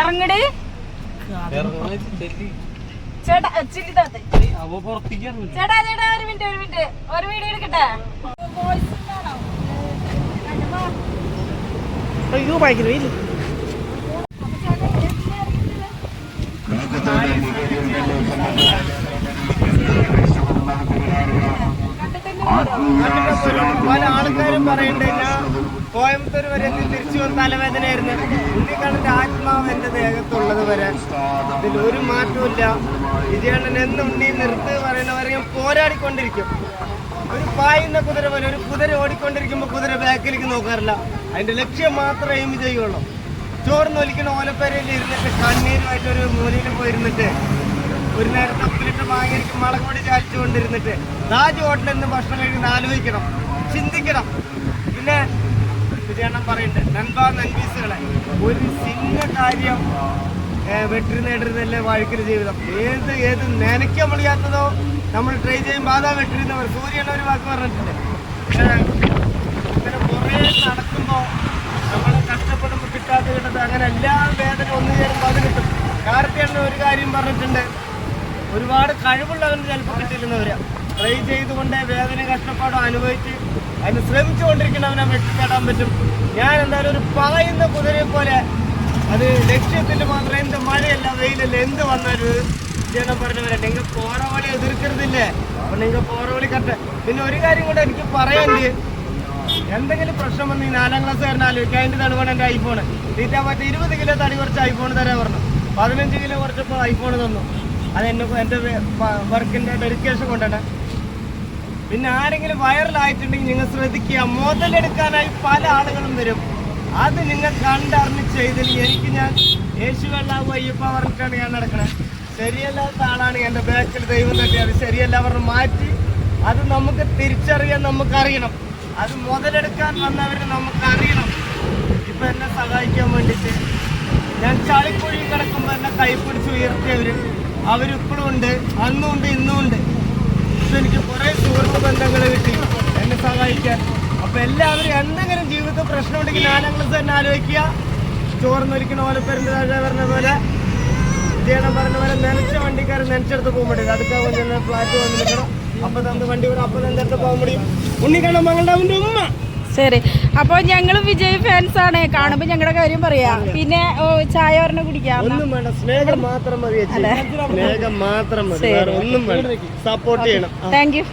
ഇറങ്ങടി. ചേട്ടാ ചില്ലി താത്ത ചേട്ടാ ചേട്ടാ ഒരു മിനിറ്റ് ഒരു മിനിറ്റ്. ഒരു വീഡിയോ എടുക്കട്ടെ? അയ്യോ ഭയങ്കര വെയിൽ പല ആൾക്കാരും പറയണ്ടല്ല ഞാൻ കോയമ്പത്തൂർ വരെ തിരിച്ചു വന്ന തലവേദനയായിരുന്നു. ഉണ്ണിക്കണ്ണന്റെ ആത്മാവ് എന്റെ ദേഹത്തുള്ളത് വരെ. ഇതിൽ ഒരു മാറ്റമില്ല വിജയണ്ണൻ എന്നും ഉണ്ണി നിർത്ത് പറയുന്നവരെ ഞാൻ പോരാടിക്കൊണ്ടിരിക്കും. ഒരു പായുന്ന കുതിര പോലെ ഒരു കുതിര ഓടിക്കൊണ്ടിരിക്കുമ്പോൾ കുതിര ബാക്കിലേക്ക് നോക്കാറില്ല. അതിന്റെ ലക്ഷ്യം മാത്രമേ ചെയ്യുള്ളൂ ചോർന്ന് ഒലിക്കണ ഓലപ്പരയിൽ ഇരുന്നിട്ട് കണ്ണീരുമായിട്ട് ഒരു മൂലയിൽ പോയിരുന്നിട്ട് ഒരു നേരം തപ്പിലിട്ട് വാങ്ങിയിരിക്കും മുളക് പൊടി ചാലിച്ചുകൊണ്ടിരുന്നിട്ട്. താജ് ഹോട്ടലിൽ നിന്ന് ഭക്ഷണം കഴിക്കുന്ന ആലോചിക്കണം ചിന്തിക്കണം. വിജയണ്ണം പറയുന്നുണ്ട് നൻപാ നൻപീസുകളെ ഒരു സിംഗ കാര്യം വെട്ടി നേടുന്നതല്ലേ വഴുക്കൽ ജീവിതം. ഏത് ഏത് നനയ്ക്കാൻ മുളിയാത്തതോ നമ്മൾ ട്രൈ ചെയ്യുമ്പോൾ അതാ വെട്ടിരുന്നവർ. സൂര്യൻ ഒരു വാക്ക് പറഞ്ഞിട്ടുണ്ട്. ഇങ്ങനെ കുറേ നടക്കുമ്പോൾ നമ്മൾ കഷ്ടപ്പെടുമ്പോൾ കിട്ടാത്ത കിട്ടത് അങ്ങനെ എല്ലാ വേദന ഒന്നു ചേരുമ്പോൾ അത് കിട്ടും കാർത്തിയണ്ണ ഒരു കാര്യം പറഞ്ഞിട്ടുണ്ട്. ഒരുപാട് കഴിവുള്ളവർ ചിലപ്പോൾ കിട്ടിയിരുന്നവരാ. ട്രൈ ചെയ്തുകൊണ്ട് വേദന കഷ്ടപ്പാടും അനുഭവിച്ച് അതിന് ശ്രമിച്ചുകൊണ്ടിരിക്കുന്നവനെ വെട്ടിക്കാട്ടാൻ പറ്റും. ഞാൻ എന്തായാലും ഒരു പറയുന്ന കുതിരയെ പോലെ അത് ലക്ഷ്യത്തിൽ മാത്രം എന്ത് മഴയല്ല വെയിലല്ല എന്ത് വന്നാലും ജനം പറഞ്ഞവരെ. നിങ്ങൾ പോറവളി എതിർക്കരുതില്ലേ? അപ്പൊ നിങ്ങൾ പോറവളി കട്ട് പിന്നെ ഒരു കാര്യം കൂടെ എനിക്ക് പറയാണ്ട് എന്തെങ്കിലും പ്രശ്നം വന്ന് ഈ നാലാം ക്ലാസ് കാരൻ ആലോചിക്കുക അതിന്റെ തടുവാണ് എന്റെ ഐഫോൺ തീറ്റാൻ പറ്റി ഇരുപത് കിലോ തടി കുറച്ച് ഐഫോൺ തരാൻ പറഞ്ഞു. പതിനഞ്ച് കിലോ കുറച്ചപ്പോൾ ഐഫോൺ തന്നു. അത് എന്നെ എന്റെ വർക്കിന്റെ ഡെഡിക്കേഷൻ കൊണ്ടാണ് പിന്നെ ആരെങ്കിലും വൈറലായിട്ടുണ്ടെങ്കിൽ നിങ്ങൾ ശ്രദ്ധിക്കുക. മുതലെടുക്കാനായി പല ആളുകളും വരും. അത് നിങ്ങൾ കണ്ടറിഞ്ഞ് ചെയ്തില്ലെങ്കിൽ എനിക്ക് ഞാൻ യേശു വെള്ളാവ് അയ്യപ്പ പറഞ്ഞിട്ടാണ് ഞാൻ നടക്കണത് ശരിയല്ലാത്ത ആളാണ് എന്റെ ബാക്കിൽ ദൈവം തട്ടി. അത് ശരിയല്ല പറഞ്ഞ് മാറ്റി അത് നമുക്ക് തിരിച്ചറിയാൻ നമുക്കറിയണം. അത് മുതലെടുക്കാൻ വന്നവരെ നമുക്കറിയണം. ഇപ്പം എന്നെ സഹായിക്കാൻ വേണ്ടിയിട്ട് ഞാൻ ചളിക്കുഴി കിടക്കുമ്പോൾ എന്നെ കൈപ്പിടിച്ച് ഉയർത്തിയവര് അവരിപ്പോഴും ഉണ്ട് അന്നും ഉണ്ട് ഇന്നും ഉണ്ട് ഇപ്പൊ എനിക്ക് കുറെ സുഹൃത്ത് ബന്ധങ്ങൾ കിട്ടി എന്നെ സഹായിക്കാൻ അപ്പൊ എല്ലാവരും എന്തെങ്കിലും ജീവിതത്തിൽ പ്രശ്നമുണ്ടെങ്കിൽ നാലാം ക്ലാസ് തന്നെ ആലോചിക്കുക ചോർന്നൊലിക്കണ പോലെ പെരുന്ന് താഴെ പറഞ്ഞ പോലെ വിജയണം പറഞ്ഞ പോലെ നനച്ച വണ്ടിക്കാർ നനച്ചെടുത്ത് പോകാൻ പറ്റില്ല അതൊക്കെ വന്ന് ഫ്ലാറ്റ് വന്ന് നിൽക്കണം അപ്പൊ തന്നെ വണ്ടി വിടാം അപ്പൊ തന്നെ അടുത്ത് പോകാൻ முடியும் ഉണ്ണിക്കണം മകളുടെ അവന്റെ ഉമ്മ ശരി അപ്പൊ ഞങ്ങൾ വിജയ് ഫാൻസ് ആണ്. കാണുമ്പോ ഞങ്ങളുടെ കാര്യം പറയാ. പിന്നെ ചായ ഒരെണ്ണം കുടിക്കാം. ഒന്നും വേണ്ട. സ്നേഹം മാത്രം മതി സ്നേഹം മാത്രം മതി. ഒന്നും വേണ്ട. സപ്പോർട്ട് ചെയ്യണം. Thank you.